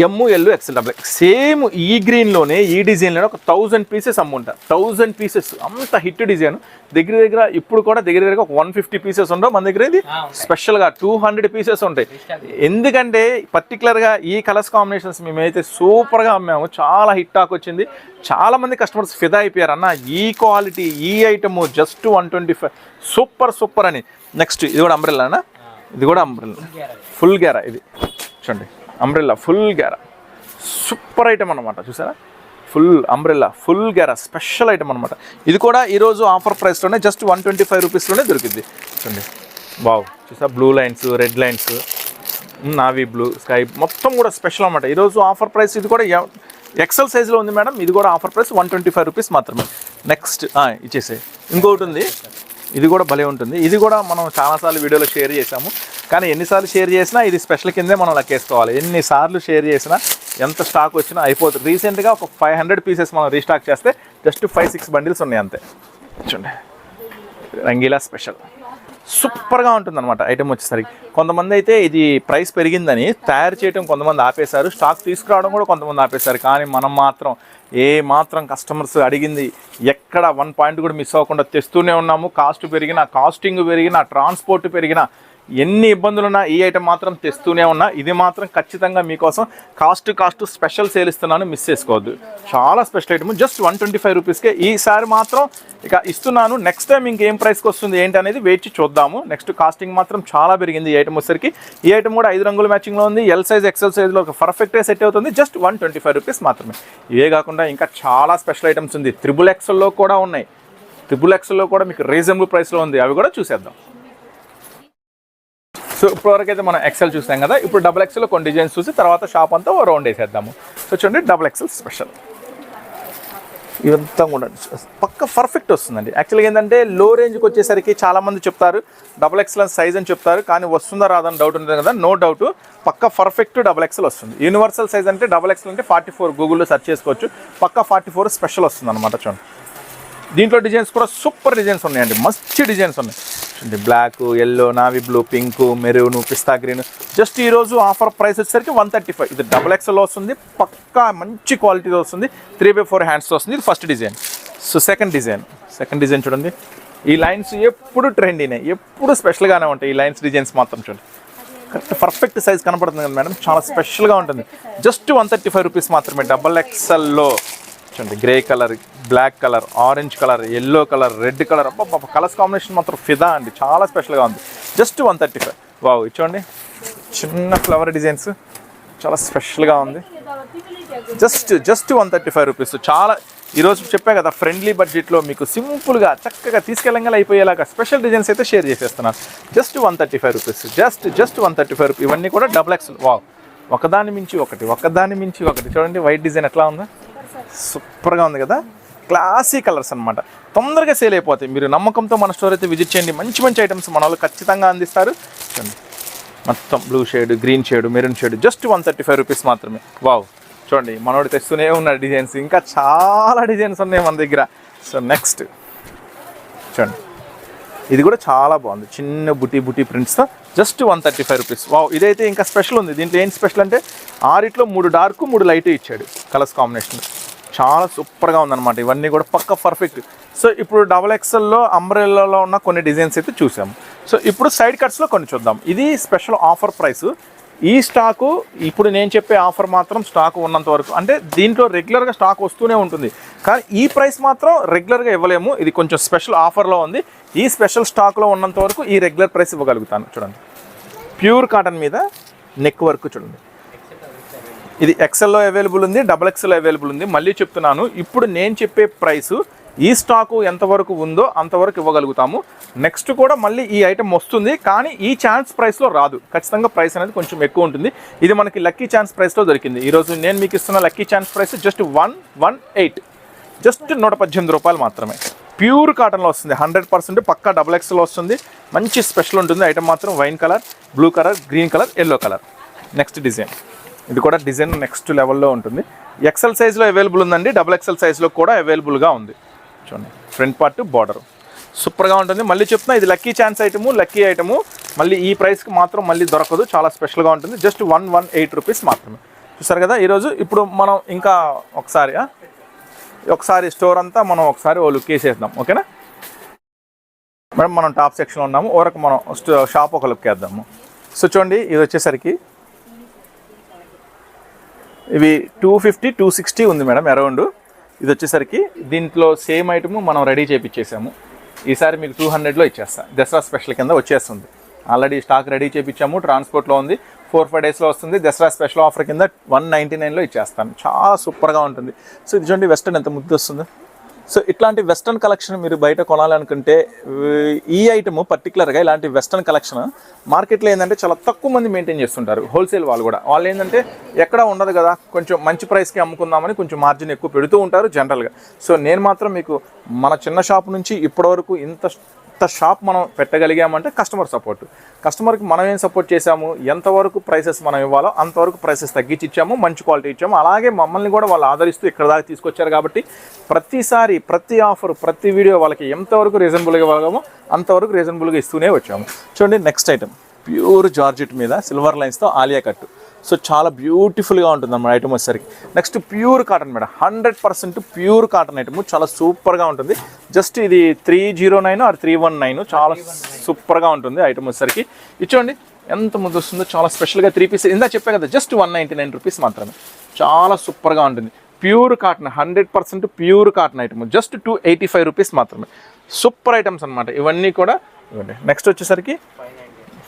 [SPEAKER 1] M L XL double same ఈ గ్రీన్లోనే ఈ డిజైన్లోనే ఒక థౌజండ్ పీసెస్ అమ్ముంటా. థౌజండ్ పీసెస్ అంత హిట్ డిజైన్ దగ్గర దగ్గర ఇప్పుడు కూడా దగ్గర దగ్గర ఒక వన్ ఫిఫ్టీ పీసెస్ ఉండవు. మన దగ్గర ఇది స్పెషల్గా టూ హండ్రెడ్ పీసెస్ ఉంటాయి. ఎందుకంటే పర్టికులర్గా ఈ కలర్స్ కాంబినేషన్స్ మేమైతే సూపర్గా అమ్మాము. చాలా హిట్ టాక్ వచ్చింది. చాలా మంది కస్టమర్స్ ఫిదా అయిపోయారు. అన్న ఈ క్వాలిటీ ఈ item just one twenty five super super అని. నెక్స్ట్ ఇది కూడా అంబ్రెల్లానా ఇది కూడా అంబ్రెల్లా ఫుల్ గ్యారా ఇది. చూడండి. అంబ్రెల్లా ఫుల్ గ్యారా సూపర్ ఐటమ్ అనమాట చూసారా? ఫుల్ అంబ్రెల్లా ఫుల్ గ్యారా స్పెషల్ ఐటమ్ అనమాట ఇది కూడా ఈరోజు ఆఫర్ ప్రైస్లోనే జస్ట్ వన్ ట్వంటీ ఫైవ్ రూపీస్లోనే దొరికింది చూడండి. బావ్ చూసా blue lines red lines navy blue sky మొత్తం కూడా స్పెషల్ అనమాట ఈరోజు ఆఫర్ ప్రైస్ ఇది కూడా ఎ- ఎక్సెల్ సైజులో ఉంది మేడం. ఇది కూడా offer price one twenty five rupees మాత్రమే నెక్స్ట్ ఇచ్చేసే ఇంకొకటి ఉంది. ఇది కూడా భలే ఉంటుంది. ఇది కూడా మనం చాలాసార్లు వీడియోలో షేర్ చేసాము కానీ ఎన్నిసార్లు షేర్ చేసినా ఇది స్పెషల్ కిందే మనం లెక్కేసుకోవాలి. ఎన్నిసార్లు షేర్ చేసినా ఎంత స్టాక్ వచ్చినా అయిపోతుంది. రీసెంట్గా ఒక ఫైవ్ హండ్రెడ్ పీసెస్ మనం రీస్టాక్ చేస్తే జస్ట్ ఫైవ్ సిక్స్ బండిల్స్ ఉన్నాయి అంతే. చూడండి. రంగీలా స్పెషల్ సూపర్గా ఉంటుంది అనమాట ఐటమ్ వచ్చేసరికి. కొంతమంది అయితే ఇది ప్రైస్ పెరిగిందని తయారు చేయడం కొంతమంది ఆపేశారు. స్టాక్ తీసుకురావడం కూడా కొంతమంది ఆపేశారు. కానీ మనం మాత్రం ఏ మాత్రం కస్టమర్స్ అడిగింది ఎక్కడ వన్ పాయింట్ కూడా మిస్ అవ్వకుండా తెస్తూనే ఉన్నాము. కాస్ట్ పెరిగినా కాస్టింగ్ పెరిగినా ట్రాన్స్పోర్ట్ పెరిగినా ఎన్ని ఇబ్బందులున్నా ఈ ఐటెం మాత్రం తెస్తూనే ఉన్నా. ఇది మాత్రం ఖచ్చితంగా మీకోసం కాస్ట్ కాస్ట్ స్పెషల్ సేల్ ఇస్తున్నాను. మిస్ చేసుకోవద్దు. చాలా special item just one twenty five రూపీస్కే. ఈసారి మాత్రం ఇక ఇస్తున్నాను. నెక్స్ట్ టైం ఇంకేం ప్రైస్కి వస్తుంది ఏంటి అనేది వేచి చూద్దాము. నెక్స్ట్ కాస్టింగ్ మాత్రం చాలా పెరిగింది ఈ ఐటమ్ వచ్చేసరికి. ఈ ఐటమ్ కూడా ఐదు రంగుల మ్యాచింగ్లో ఉంది. ఎల్ సైజ్ ఎక్సెల్ సైజ్లో ఒక పర్ఫెక్ట్గా సెట్ అవుతుంది. Just one twenty five rupees మాత్రమే. ఇవే కాకుండా ఇంకా చాలా స్పెషల్ ఐటమ్స్ ఉంది. త్రిబుల్ ఎక్సెల్లో కూడా ఉన్నాయి. త్రిబుల్ ఎక్సెల్లో కూడా మీకు రీజనబుల్ ప్రైస్లో ఉంది. అవి కూడా చూసేద్దాం. సో ఇప్పటివరకు అయితే మనం ఎక్సెల్ చూసాం కదా. ఇప్పుడు డబుల్ ఎక్సెల్ కొన్ని డిజైన్స్ చూసి తర్వాత షాప్ అంతా రౌండ్ వేసేద్దాము. సో చూడండి డబుల్ ఎక్సెల్ స్పెషల్ ఇవంతా కూడా పక్క పర్ఫెక్ట్ వస్తుందండి. యాక్చువల్గా ఏంటంటే లో రేంజ్కి వచ్చేసరికి చాలామంది చెప్తారు డబుల్ ఎక్సెల్ సైజ్ అని చెప్తారు కానీ వస్తుందా రాదని డౌట్ ఉంటుంది కదా. నో డౌట్ పక్క పర్ఫెక్ట్ డబుల్ ఎక్సెల్ వస్తుంది. యూనివర్సల్ సైజ్ అంటే డబుల్ ఎక్సెల్ అంటే ఫార్టీ ఫోర్ గూగుల్లో సెర్చ్ చేసుకోవచ్చు. పక్క ఫార్టీ ఫోర్ స్పెషల్ వస్తుంది అనమాట చూడండి. దీంట్లో డిజైన్స్ కూడా సూపర్ డిజైన్స్ ఉన్నాయండి. మంచి డిజైన్స్ ఉన్నాయి. Black yellow navy blue pink maroon pista green just ఈరోజు ఆఫర్ ప్రైస్ వచ్చేసరికి వన్ థర్టీ ఫైవ్ ఇది డబుల్ ఎక్స్ఎల్ వస్తుంది. పక్కా మంచి క్వాలిటీతో వస్తుంది. త్రీ బై ఫోర్ హ్యాండ్స్ వస్తుంది. ఇది first design so second design second design చూడండి. ఈ లైన్స్ ఎప్పుడు ట్రెండీనే ఎప్పుడు స్పెషల్గానే ఉంటాయి. ఈ లైన్స్ డిజైన్స్ మాత్రం చూడండి. కరెక్ట్ పర్ఫెక్ట్ సైజ్ కనపడుతుంది కదా మేడం చాలా స్పెషల్గా ఉంటుంది. Just one thirty five rupees మాత్రమే డబల్ ఎక్స్ఎల్లో చూడండి grey colour black colour orange colour yellow colour red colour అబ్బా కలర్స్ కాంబినేషన్ మాత్రం ఫిదా అండి. చాలా స్పెషల్గా ఉంది. Just one thirty five wow చూడండి. చిన్న ఫ్లవర్ డిజైన్స్ చాలా స్పెషల్గా ఉంది. Just just one thirty five rupees చాలా ఈరోజు చెప్పా కదా ఫ్రెండ్లీ బడ్జెట్లో మీకు సింపుల్గా చక్కగా తీసుకెళ్ళంగా అయిపోయేలాగా స్పెషల్ డిజైన్స్ అయితే షేర్ చేసేస్తున్నాను. Just one thirty five rupees just just one thirty five rupee ఇవన్నీ కూడా డబుల్ ఎక్స్ వావ్ ఒకదాని మించి ఒకటి ఒకదాని మించి ఒకటి. చూడండి వైట్ డిజైన్ ఎట్లా ఉందో. సూపర్గా ఉంది కదా? క్లాసీ కలర్స్ అన్నమాట. తొందరగా సేల్ అయిపోతాయి. మీరు నమ్మకంతో మన స్టోర్ అయితే విజిట్ చేయండి. మంచి మంచి ఐటమ్స్ మన వాళ్ళు ఖచ్చితంగా అందిస్తారు. చూడండి. మొత్తం blue shade green shade maroon shade just one thirty five rupees మాత్రమే. వావ్. చూడండి మనోడు తెస్తూనే ఉన్నాడు డిజైన్స్. ఇంకా చాలా డిజైన్స్ ఉన్నాయి మన దగ్గర. So next. చూడండి. ఇది కూడా చాలా బాగుంది. చిన్న బుటీ బుటీ ప్రింట్స్తో just one thirty five rupees. Wow ఇదైతే ఇంకా స్పెషల్ ఉంది. దీంట్లో ఏం స్పెషల్ అంటే ఆరిట్లో మూడు డార్క్ మూడు లైట్ ఇచ్చాడు కలర్స్ కాంబినేషన్. చాలా సూపర్గా ఉందన్నమాట. ఇవన్నీ కూడా పక్క పర్ఫెక్ట్. సో ఇప్పుడు డబల్ ఎక్స్ఎల్లో అంబ్రెల్లాలో ఉన్న కొన్ని డిజైన్స్ అయితే చూసాము. సో ఇప్పుడు సైడ్ కట్స్లో కొన్ని చూద్దాం. ఇది స్పెషల్ ఆఫర్ ప్రైస్. ఈ స్టాకు ఇప్పుడు నేను చెప్పే ఆఫర్ మాత్రం స్టాక్ ఉన్నంత వరకు. అంటే దీంట్లో రెగ్యులర్గా స్టాక్ వస్తూనే ఉంటుంది. కానీ ఈ ప్రైస్ మాత్రం రెగ్యులర్గా ఇవ్వలేము. ఇది కొంచెం స్పెషల్ ఆఫర్లో ఉంది. ఈ స్పెషల్ స్టాక్లో ఉన్నంత వరకు ఈ రెగ్యులర్ ప్రైస్ ఇవ్వగలుగుతాను. చూడండి. ప్యూర్ కాటన్ మీద నెక్ వర్క్ చూడండి. ఇది ఎక్సెల్లో అవైలబుల్ ఉంది డబల్ ఎక్సెల్ అవైలబుల్ ఉంది. మళ్ళీ చెప్తున్నాను. ఇప్పుడు నేను చెప్పే ప్రైస్ ఈ స్టాకు ఎంతవరకు ఉందో అంతవరకు ఇవ్వగలుగుతాము. నెక్స్ట్ కూడా మళ్ళీ ఈ ఐటెం వస్తుంది కానీ ఈ ఛాన్స్ ప్రైస్లో రాదు. ఖచ్చితంగా ప్రైస్ అనేది కొంచెం ఎక్కువ ఉంటుంది. ఇది మనకి లక్కీ ఛాన్స్ ప్రైస్లో దొరికింది. ఈరోజు నేను మీకు ఇస్తున్న lucky chance price just one one eight just నూట పద్దెనిమిది రూపాయలు మాత్రమే. ప్యూర్ కాటన్లో వస్తుంది. హండ్రెడ్ పర్సెంట్ పక్కా డబుల్ ఎక్స్లో వస్తుంది. మంచి స్పెషల్ ఉంటుంది. ఐటమ్ మాత్రం wine colour blue colour green colour yellow colour. Next design ఇది కూడా డిజైన్ నెక్స్ట్ లెవెల్లో ఉంటుంది. ఎక్సెల్ సైజ్లో అవైలబుల్ ఉందండి. డబుల్ ఎక్సెల్ సైజ్లో కూడా అవైలబుల్గా ఉంది. చూడండి. ఫ్రంట్ పార్ట్ బార్డర్ సూపర్గా ఉంటుంది. మళ్ళీ చెప్తున్నా ఇది lucky chance item lucky item మళ్ళీ ఈ ప్రైస్కి మాత్రం మళ్ళీ దొరకదు. చాలా స్పెషల్గా ఉంటుంది. Just one one eight rupees మాత్రమే. చూసారు కదా? ఈరోజు ఇప్పుడు మనం ఇంకా ఒకసారి ఒకసారి స్టోర్ అంతా మనం ఒకసారి ఓ లుక్ వేసేద్దాం. ఓకేనా మేడం మనం టాప్ సెక్షన్లో ఉన్నాము. ఓరకు మనం షాప్ ఒక లుక్ వేద్దాము. సో చూడండి ఇది వచ్చేసరికి ఇవి టూ ఫిఫ్టీ టూ సిక్స్టీ ఉంది మేడం అరౌండ్ ఇది వచ్చేసరికి దీంట్లో సేమ్ ఐటమ్ మనం రెడీ చేయించేసాము ఈసారి మీకు టూ హండ్రెడ్లో ఇచ్చేస్తా. దసరా స్పెషల్ కింద వచ్చేస్తుంది. ఆల్రెడీ స్టాక్ రెడీ చేయించాము ట్రాన్స్పోర్ట్లో ఉంది ఫోర్ ఫైవ్ డేస్లో వస్తుంది. దసరా స్పెషల్ ఆఫర్ కింద వన్ నైంటీ నైన్లో ఇచ్చేస్తాను. చాలా సూపర్గా ఉంటుంది. సో ఇది చూడండి వెస్టర్న్ ఎంత ముద్దు వస్తుంది. సో ఇట్లాంటి వెస్ట్రన్ కలెక్షన్ మీరు బయట కొనాలనుకుంటే ఈ- ఈ ఐటమ్ పర్టికులర్గా ఇలాంటి వెస్ట్రన్ కలెక్షన్ మార్కెట్లో ఏంటంటే చాలా తక్కువ మంది మెయింటైన్ చేస్తుంటారు. హోల్సేల్ వాళ్ళు కూడా. వాళ్ళు ఏంటంటే ఎక్కడ ఉండదు కదా కొంచెం మంచి ప్రైస్కి అమ్ముకుందామని కొంచెం మార్జిన్ ఎక్కువ పెడుతూ ఉంటారు జనరల్గా. సో నేను మాత్రం మీకు మన చిన్న షాప్ నుంచి ఇప్పటివరకు ఇంత షాప్ మనం పెట్టగలిగామంటే కస్టమర్ సపోర్ట్. కస్టమర్కి మనం ఏం సపోర్ట్ చేశాము? ఎంతవరకు ప్రైసెస్ మనం ఇవ్వాలో అంతవరకు ప్రైసెస్ తగ్గించి ఇచ్చాము మంచి క్వాలిటీ ఇచ్చాము. అలాగే మమ్మల్ని కూడా వాళ్ళు ఆదరిస్తూ ఇక్కడ దాకా తీసుకొచ్చారు కాబట్టి ప్రతిసారి ప్రతి ఆఫర్ ప్రతి వీడియో వాళ్ళకి ఎంతవరకు రీజనబుల్గా ఇవ్వగలమో అంతవరకు రీజనబుల్గా ఇస్తూనే వచ్చాము. చూడండి నెక్స్ట్ ఐటమ్. ప్యూర్ జార్జెట్ మీద సిల్వర్ లైన్స్తో ఆలియా కట్టు. సో చాలా బ్యూటిఫుల్గా ఉంటుంది అన్నమాట ఐటమ్ వచ్చేసరికి. Next pure cotton madam. Hundred percent pure cotton item చాలా సూపర్గా ఉంటుంది. జస్ట్ ఇది three zero nine or three one nine చాలా సూపర్గా ఉంటుంది ఐటమ్ వచ్చేసరికి. ఇచ్చోండి ఎంత ముందు వస్తుందో చాలా స్పెషల్గా త్రీ పీస్ ఇందా చెప్పా కదా just one ninety nine rupees మాత్రమే. చాలా సూపర్గా ఉంటుంది. Pure cotton hundred percent pure cotton item just two eighty five rupees మాత్రమే. సూపర్ ఐటమ్స్ అనమాట ఇవన్నీ కూడా నెక్స్ట్ వచ్చేసరికి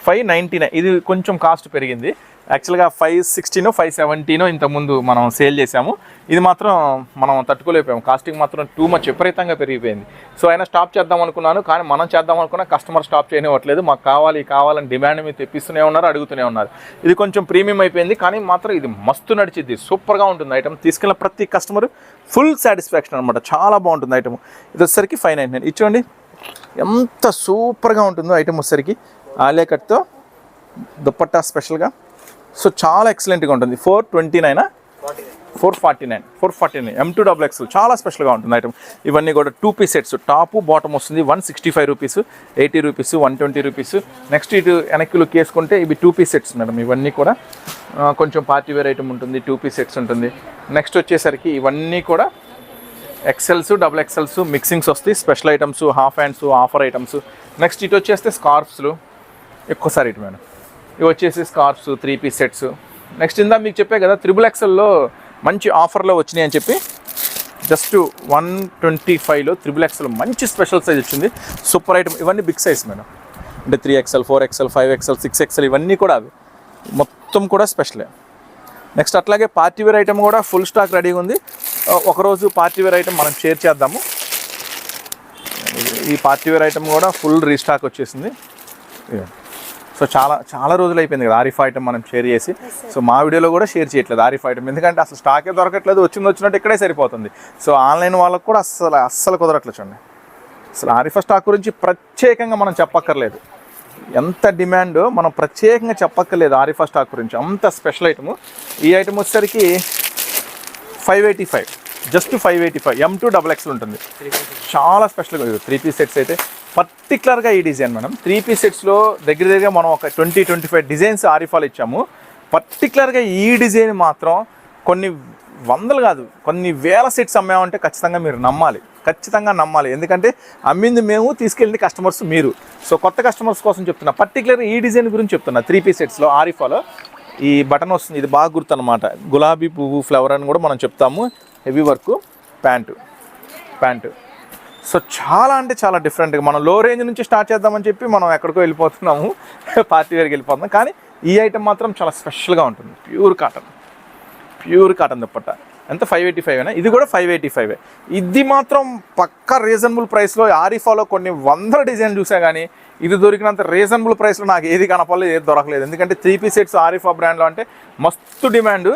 [SPEAKER 1] ఫైవ్ నైంటీ నైన్ ఇది కొంచెం కాస్ట్ పెరిగింది. యాక్చువల్గా ఫైవ్ సిక్స్టీనో ఫైవ్ సెవెంటీనో ఇంతకుముందు మనం సేల్ చేసాము ఇది మాత్రం మనం తట్టుకోలేకపోయాము. కాస్టింగ్ మాత్రం టూ మచ్ విపరీతంగా పెరిగిపోయింది. సో అయినా స్టాప్ చేద్దాం అనుకున్నాను కానీ మనం చేద్దాం అనుకున్నా కస్టమర్ స్టాప్ చేయనివ్వట్లేదు. మాకు కావాలి కావాలని డిమాండ్ మీద తెప్పిస్తూనే ఉన్నారు అడుగుతూనే ఉన్నారు. ఇది కొంచెం ప్రీమియం అయిపోయింది కానీ మాత్రం ఇది మస్తు నడిచిద్ది. సూపర్గా ఉంటుంది ఐటమ్ తీసుకెళ్ళిన ప్రతి కస్టమర్ ఫుల్ సాటిస్ఫాక్షన్ అనమాట చాలా బాగుంటుంది ఐటమ్ ఇది వచ్చేసరికి ఫైవ్ నైన్ నైన్ ఇచ్చోండి ఎంత సూపర్గా ఉంటుందో ఐటమ్ వచ్చేసరికి. ఆలియా కట్తో దుప్పట్టా స్పెషల్గా సో చాలా ఎక్సలెంట్గా ఉంటుంది. ఫోర్ ట్వంటీ నైనా four forty nine four forty nine M two double X చాలా స్పెషల్గా ఉంటుంది ఐటమ్ ఇవన్నీ కూడా two piece sets top bottom వస్తుంది. One sixty five rupees eighty rupees one twenty rupees next ఇటు వెనక్కి లుక్ వేసుకుంటే ఇవి టూ పీస్ సెట్స్ మేడం ఇవన్నీ కూడా కొంచెం పార్టీ వేర్ ఐటమ్ ఉంటుంది. టూ పీస్ సెట్స్ ఉంటుంది. నెక్స్ట్ వచ్చేసరికి ఇవన్నీ కూడా ఎక్సెల్స్ డబుల్ ఎక్సెల్స్ మిక్సింగ్స్ వస్తాయి. Special items half hands offer items next ఇటు వచ్చేస్తే స్కార్ఫ్స్లు ఎక్కువసారి ఇటు మేడం. ఇవి వచ్చేసి scarfs three piece sets next ఇందా మీకు చెప్పే కదా త్రిబుల్ ఎక్సెల్లో మంచి ఆఫర్లో వచ్చినాయి అని చెప్పి జస్ట్ వన్ ట్వంటీ ఫైవ్లో త్రిబుల్ ఎక్సెల్ మంచి స్పెషల్ సైజ్ వచ్చింది సూపర్ ఐటమ్ ఇవన్నీ బిగ్ సైజ్ మేడం. అంటే three XL four XL five XL six XL ఇవన్నీ కూడా అవి. మొత్తం కూడా స్పెషలే నెక్స్ట్ అట్లాగే పార్టీవేర్ ఐటమ్ కూడా ఫుల్ స్టాక్ రెడీగా ఉంది. ఒకరోజు పార్టీవేర్ ఐటమ్ మనం షేర్ చేద్దాము. ఈ పార్టీవేర్ ఐటమ్ కూడా ఫుల్ రీస్టాక్ వచ్చేసింది. సో చాలా చాలా రోజులు అయిపోయింది కదా ఆరిఫ్ ఐటమ్ మనం షేర్ చేసి. సో మా వీడియోలో కూడా షేర్ చేయట్లేదు ఆరిఫ్ ఐటమ్. ఎందుకంటే అసలు స్టాకే దొరకట్లేదు వచ్చింది వచ్చినట్టు ఇక్కడే సరిపోతుంది. సో ఆన్లైన్ వాళ్ళకు కూడా అస్సలు అస్సలు కుదరట్లేదు చూడండి. అసలు ఆరిఫా స్టాక్ గురించి ప్రత్యేకంగా మనం చెప్పక్కర్లేదు. ఎంత డిమాండ్ మనం ప్రత్యేకంగా చెప్పక్కర్లేదు ఆరిఫా స్టాక్ గురించి. అంత స్పెషల్ ఐటమ్ ఈ ఐటమ్ వచ్చేసరికి five eighty five just five eighty five M two double XL ఉంటుంది. చాలా స్పెషల్గా త్రీ పీస్ సెట్స్ అయితే. పర్టికులర్గా ఈ డిజైన్ మనం త్రీ పీస్ సెట్స్లో దగ్గర దగ్గర మనం ఒక ట్వంటీ ట్వంటీ ఫైవ్ డిజైన్స్ ఆరిఫాలు ఇచ్చాము పర్టికులర్గా ఈ డిజైన్ మాత్రం కొన్ని వందలు కాదు కొన్ని వేల సెట్స్ అమ్మామంటే ఖచ్చితంగా మీరు నమ్మాలి. ఖచ్చితంగా నమ్మాలి. ఎందుకంటే అమ్మింది మేము తీసుకెళ్ళింది కస్టమర్స్ మీరు. సో కొత్త కస్టమర్స్ కోసం చెప్తున్నా. పర్టికులర్ ఈ డిజైన్ గురించి చెప్తున్నా. త్రీ పీస్ సెట్స్లో ఆరిఫాలో ఈ బటన్ వస్తుంది. ఇది బాగా గుర్తు అనమాట గులాబీ పువ్వు ఫ్లవర్ అని కూడా మనం చెప్తాము. Heavy work pant. Pant. So చాలా అంటే చాలా డిఫరెంట్గా మనం లో రేంజ్ నుంచి స్టార్ట్ చేద్దామని చెప్పి మనం ఎక్కడికో వెళ్ళిపోతున్నాము. పార్టీ వేర్కి వెళ్ళిపోతున్నాం. కానీ ఈ ఐటమ్ మాత్రం చాలా స్పెషల్గా ఉంటుంది. Pure cotton pure cotton dupatta. ఎంత? ఫైవ్ ఎయిటీ ఫైవ్ ఇది కూడా ఫైవ్ ఎయిటీ ఫైవ్ ఇది మాత్రం పక్క రీజనబుల్ ప్రైస్లో ఆరిఫాలో కొన్ని వందల డిజైన్లు చూసా కానీ ఇది దొరికినంత రీజనబుల్ ప్రైస్లో నాకు ఏది కనపడలేదు ఏది దొరకలేదు. ఎందుకంటే త్రీ పీ సెట్స్ ఆరిఫా బ్రాండ్లో అంటే మస్తు demand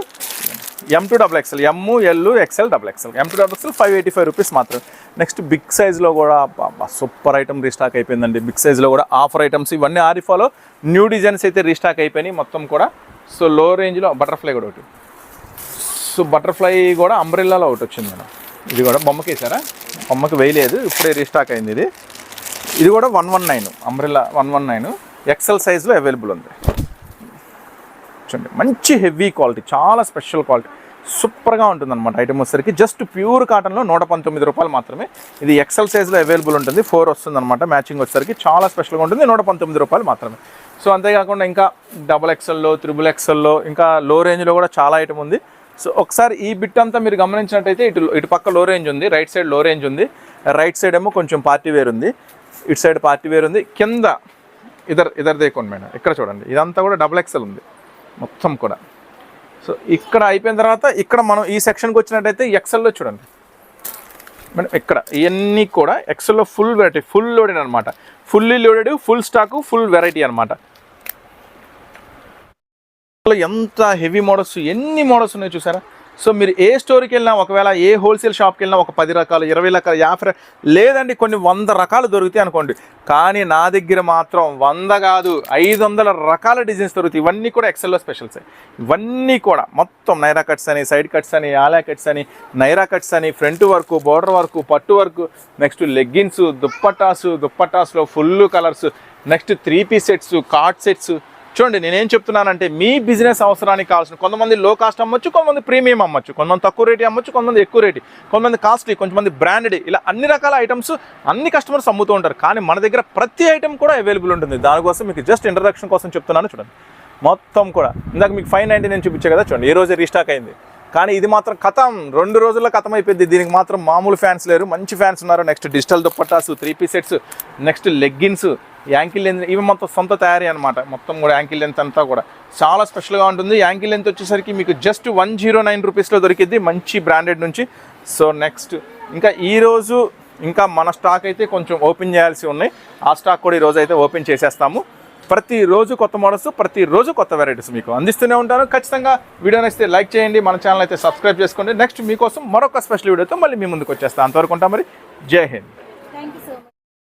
[SPEAKER 1] M two double XL M L XL double XL M two double XL five eighty five rupees మాత్రం నెక్స్ట్ బిగ్ సైజ్లో కూడా సూపర్ ఐటమ్ రీస్టాక్ అయిపోయిందండి. బిగ్ సైజ్లో కూడా ఆఫర్ ఐటమ్స్ ఇవన్నీ ఆరిఫాలో న్యూ డిజైన్స్ అయితే రీస్టాక్ అయిపోయినాయి మొత్తం కూడా. సో లో రేంజ్లో బటర్ఫ్లై కూడా ఒకటి. సో బటర్ఫ్లై కూడా అంబ్రెల్లాలో ఒకటి వచ్చింది మేడం. ఇది కూడా బొమ్మకి వేసారా బొమ్మకి వేయలేదు. ఇప్పుడే రీస్టాక్ అయింది ఇది. ఇది కూడా one one nine umbrella one one nine XL సైజ్లో అవైలబుల్ ఉంది. చూడండి. మంచి హెవీ క్వాలిటీ చాలా స్పెషల్ క్వాలిటీ. సూపర్గా ఉంటుంది అనమాట ఐటమ్ వచ్చేసరికి. జస్ట్ ప్యూర్ కాటన్లో నూట పంతొమ్మిది రూపాయలు మాత్రమే. ఇది ఎక్సెల్ సైజ్లో అవైలబుల్ ఉంటుంది. ఫోర్ వస్తుంది అనమాట మ్యాచింగ్ వచ్చేసరికి చాలా స్పెషల్గా ఉంటుంది. నూట పంతొమ్మిది రూపాయలు మాత్రమే. సో అంతేకాకుండా ఇంకా డబల్ ఎక్సెల్లో త్రిబుల్ ఎక్సెల్లో ఇంకా లో రేంజ్లో కూడా చాలా ఐటమ్ ఉంది. సో ఒకసారి ఈ బిట్ అంతా మీరు గమనించినట్టయితే ఇటు ఇటు పక్క లో రేంజ్ ఉంది. రైట్ సైడ్లో రేంజ్ ఉంది. రైట్ సైడ్ ఏమో కొంచెం పార్టీ వేర్ ఉంది. ఇటు సైడ్ పార్టీ వేర్ ఉంది. కింద ఇదర్ ఇదర్ దేకోండి మేడం. ఇక్కడ చూడండి. ఇదంతా కూడా డబుల్ ఎక్సెల్ ఉంది. మొత్తం కూడా. సో ఇక్కడ అయిపోయిన తర్వాత ఇక్కడ మనం ఈ సెక్షన్కి వచ్చినట్టయితే ఎక్సెల్లో చూడండి. మేడం ఇక్కడ ఇవన్నీ కూడా ఎక్సెల్లో ఫుల్ వెరైటీ ఫుల్ లోడెడ్ అనమాట fully loaded full stock full variety అనమాట ఎంత హెవీ మోడల్స్ ఎన్ని మోడల్స్ ఉన్నాయో చూసారా? సో మీరు ఏ స్టోర్కి వెళ్ళినా ఒకవేళ ఏ హోల్సేల్ షాప్కి వెళ్ళినా ఒక పది రకాలు ఇరవై రకాలు యాభై లేదండి కొన్ని వంద రకాలు దొరుకుతాయి అనుకోండి. కానీ నా దగ్గర మాత్రం వంద కాదు ఐదు వందల రకాల డిజైన్స్ దొరుకుతాయి. ఇవన్నీ కూడా ఎక్సెల్లో స్పెషల్స్ ఇవన్నీ కూడా మొత్తం నైరా కట్స్ అని సైడ్ కట్స్ అని ఆలా కట్స్ అని నైరా కట్స్ అని ఫ్రంట్ వర్క్ బోర్డర్ వర్క్ పట్టు work next leggings dupattas దుప్పటాస్లో full colours next three piece sets card sets చూడండి నేనేం చెప్తున్నానంటే మీ బిజినెస్ అవసరానికి కావాల్సిన కొంతమంది లో కాస్ట్ అమ్మొచ్చు కొంతమంది ప్రీమియం అమ్మొచ్చు కొంతమంది తక్కువ రేట్ అమ్మొచ్చు కొంతమంది ఎక్కువ రేట్ కొంతమంది కాస్ట్లీ కొంతమంది బ్రాండెడ్ ఇలా అన్ని రకాల ఐటమ్స్ అన్ని కస్టమర్స్ అమ్ముతూ ఉంటారు. కానీ మన దగ్గర ప్రతి ఐటమ్ కూడా అవైలబుల్ ఉంటుంది. దానికోసం మీకు జస్ట్ ఇంట్రడక్షన్ కోసం చెప్తున్నాను చూడండి. మొత్తం కూడా. ఇందాక మీకు ఫైవ్ నైంటీ నేను చూపించే కదా చూడండి. ఏ రోజే రీస్టాక్ అయింది. కానీ ఇది మాత్రం కథం. రెండు రోజుల్లో కథం అయిపోయింది దీనికి మాత్రం మామూలు ఫ్యాన్స్ లేరు. మంచి ఫ్యాన్స్ ఉన్నారు. Next digital dupattas three piece sets next leggings ankle length. ఇవి మొత్తం సొంత తయారీ అనమాట మొత్తం కూడా యాంకిల్ లెంత్ అంతా కూడా. చాలా స్పెషల్గా ఉంటుంది. యాంకిల్ లెంత్ వచ్చేసరికి మీకు జస్ట్ వన్ జీరో నైన్ రూపీస్లో దొరికిద్ది మంచి బ్రాండెడ్ నుంచి. సో నెక్స్ట్ ఇంకా ఈరోజు ఇంకా మన స్టాక్ అయితే కొంచెం ఓపెన్ చేయాల్సి ఉన్నాయి. ఆ స్టాక్ కూడా ఈ అయితే ఓపెన్ చేసేస్తాము. ప్రతిరోజు కొత్త మోడల్స్ ప్రతిరోజు కొత్త వెరైటీస్ మీకు అందిస్తూనే ఉంటాను. ఖచ్చితంగా వీడియో నచ్చితే లైక్ చేయండి. మన ఛానల్ అయితే సబ్స్క్రైబ్ చేసుకోండి. నెక్స్ట్ మీకోసం మరొక స్పెషల్ వీడియోతో మళ్ళీ మీ ముందుకు వచ్చేస్తాను అంతవరకు ఉంటాం మరి. జై హింద్.